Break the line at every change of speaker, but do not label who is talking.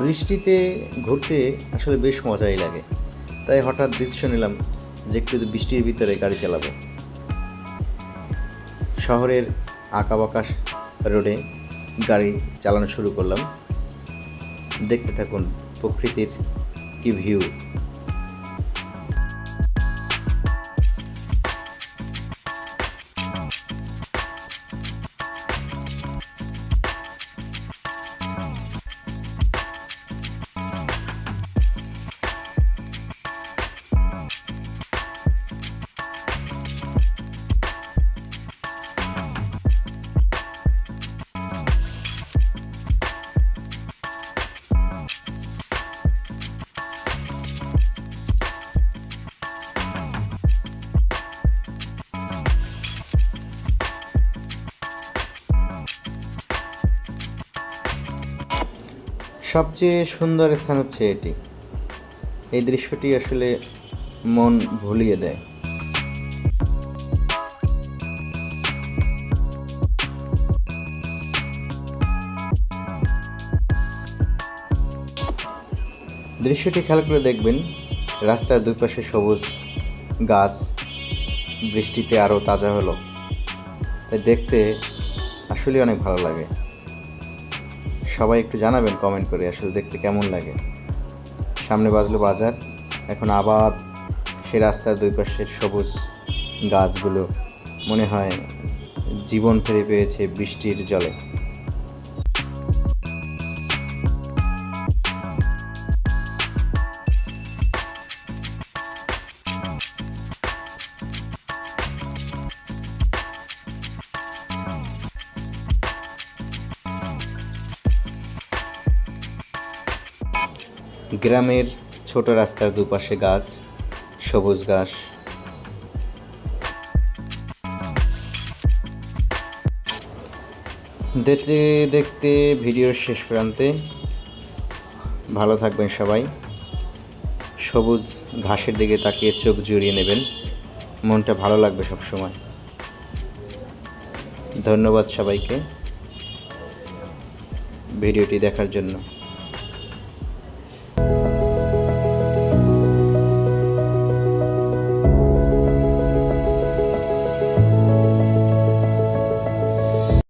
বৃষ্টিতে ঘুরতে আসলে বেশ মজাই লাগে। তাই হঠাৎ দৃশ্য নিলাম যে একটু বৃষ্টির ভিতরে গাড়ি চালাবো। শহরের আঁকাবাঁকা রোডে গাড়ি চালানো শুরু করলাম। দেখতে থাকুন প্রকৃতির কি ভিউ সবচেয়ে সুন্দর স্থান হচ্ছে এটি। এই দৃশ্যটি আসলে মন ভুলিয়ে দেয়। দৃশ্যটি খেয়াল করে দেখবেন, রাস্তার দুই পাশে সবুজ গাছ, বৃষ্টিতে আরও তাজা হলো। দেখতে আসলে অনেক ভালো লাগে। সবাই একটু জানাবেন কমেন্ট করে আসলে দেখতে কেমন লাগে। সামনে বাজলো বাজার, এখন আবার সে রাস্তার দুই পাশের সবুজ গাছগুলো, মনে হয় জীবন ফিরে পেয়েছে বৃষ্টির জলে। গ্রামের ছোট রাস্তার দুপাশে গাছ, সবুজ ঘাস। দেখতে দেখতে ভিডিওর শেষ প্রান্তে ভালো থাকবেন সবাই। সবুজ ঘাসের দিকে তাকিয়ে চোখ জুড়িয়ে নেবেন। মনটা ভালো লাগবে সব সময় ধন্যবাদ সবাইকে ভিডিওটি দেখার জন্য।